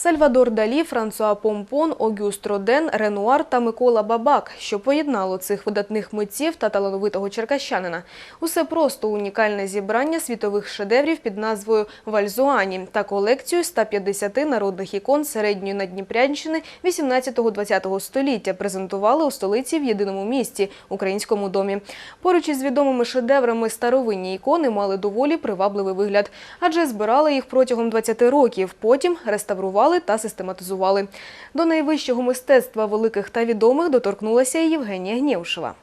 Сальвадор Далі, Франсуа Помпон, Огюст Роден, Ренуар та Микола Бабак, що поєднало цих видатних митців та талановитого черкащанина. Усе просто унікальне зібрання світових шедеврів під назвою Вальзуані та колекцію 150 народних ікон середньої Надніпрянщини 18-20 століття презентували у столиці в єдиному місті – Українському домі. Поруч із відомими шедеврами старовинні ікони мали доволі привабливий вигляд, адже збирали їх протягом 20 років, потім реставрували та систематизували. До найвищого мистецтва великих та відомих доторкнулася і Євгенія Гнєвшева.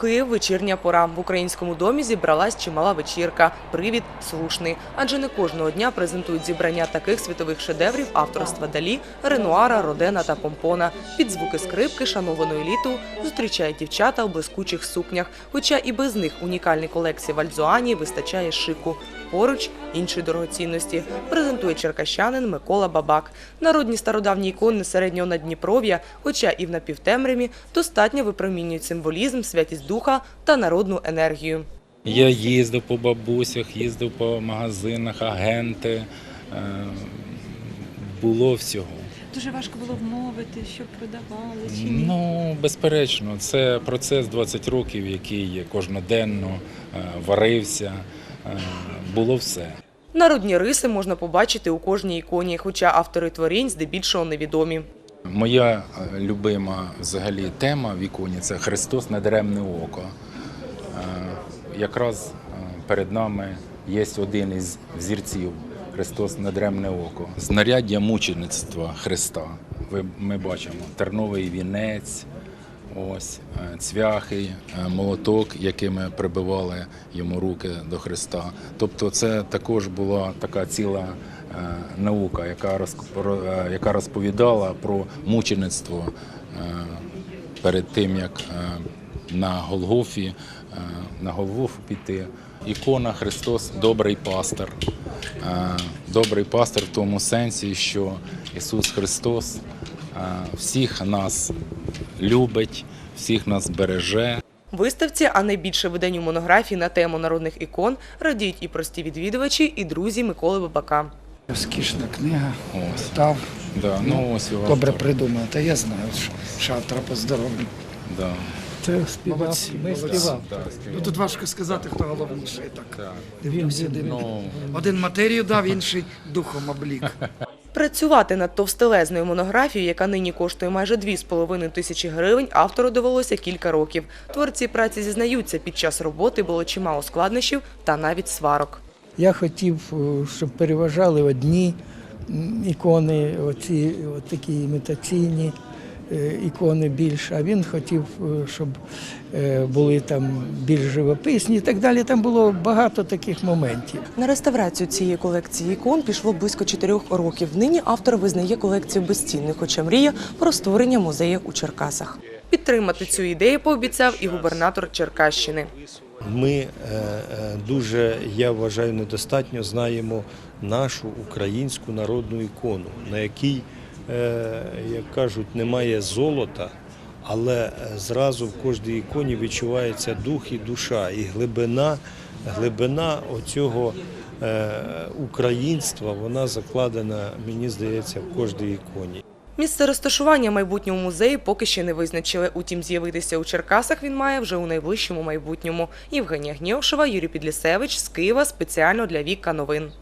Київ, вечірня пора. В українському домі зібралась чимала вечірка. Привід слушний. Адже не кожного дня презентують зібрання таких світових шедеврів авторства Далі, Ренуара, Родена та Помпона. Під звуки скрипки шанованої літу зустрічають дівчата у блискучих сукнях. Хоча і без них унікальній колекції Вальзуані вистачає шику. Поруч інші дорогоцінності презентує черкащанин Микола Бабак. Народні стародавні ікони середнього Надніпров'я, хоча і в напівтемряві, достатньо випромінюють символізм, святість духа та народну енергію. Я їздив по бабусях, їздив по магазинах, агенти. е, Було всього. Дуже важко було вмовити, щоб продавали чи ні. Ну, безперечно, це процес 20 років, який кожноденно е, варився. е, Було все. Народні риси можна побачити у кожній іконі, хоча автори творінь здебільшого невідомі. Моя е, любима взагалі тема в іконі це Христос недаремне око. Е, Якраз е, перед нами є один із взірців Христос недаремне око. Знаряддя мучеництва Христа. Ми бачимо терновий вінець, ось цвяхи, молоток, якими прибивали йому руки до Христа. Тобто, це також була така ціла наука, яка роз- про- е, яка розповідала про мучеництво е, перед тим, як е, на Голгофі, е, на Голгофу піти. Ікона Христос добрий пастир. Е, Добрий пастир в тому сенсі, що Ісус Христос е, всіх нас любить, всіх нас береже. Виставці, а найбільше виданню монографій на тему народних ікон радіють і прості відвідувачі, і друзі Миколи Бабака. Розкішна книга. Ось. Там Да, ну, ось його добре автор. придумано. Та я знаю, що, що автора поздоровлю. Да. Це співав. Ми співав. Ну тут важко сказати, хто головніший. Так. Так. Дивимося, один, Ну, один матерію дав, інший духом облік. Працювати над товстелезною монографією, яка нині коштує майже 2,5 тисячі гривень, автору довелося кілька років. Творці праці зізнаються, під час роботи було чимало складнощів та навіть сварок. Я хотів, е, щоб переважали одні ікони, оці такі імітаційні е, ікони більш, а він хотів, е, щоб були там більш живописні і так далі. Там було багато таких моментів. На реставрацію цієї колекції ікон пішло близько чотирьох років. Нині автор визнає колекцію безцінною, хоча мріє про створення музею у Черкасах. Підтримати цю ідею пообіцяв і губернатор Черкащини. Ми е, е, дуже, я вважаю, недостатньо знаємо нашу українську народну ікону, на якій, е, як кажуть, немає золота, але зразу в кожній іконі відчувається дух і душа, і глибина, глибина оцього українства, вона закладена, мені здається, в кожній іконі. Місце розташування майбутнього музею поки ще не визначили. Утім, з'явитися у Черкасах він має вже у найближчому майбутньому. Євгенія Гньошева, Юрій Підлісевич з Києва спеціально для Віка Новин.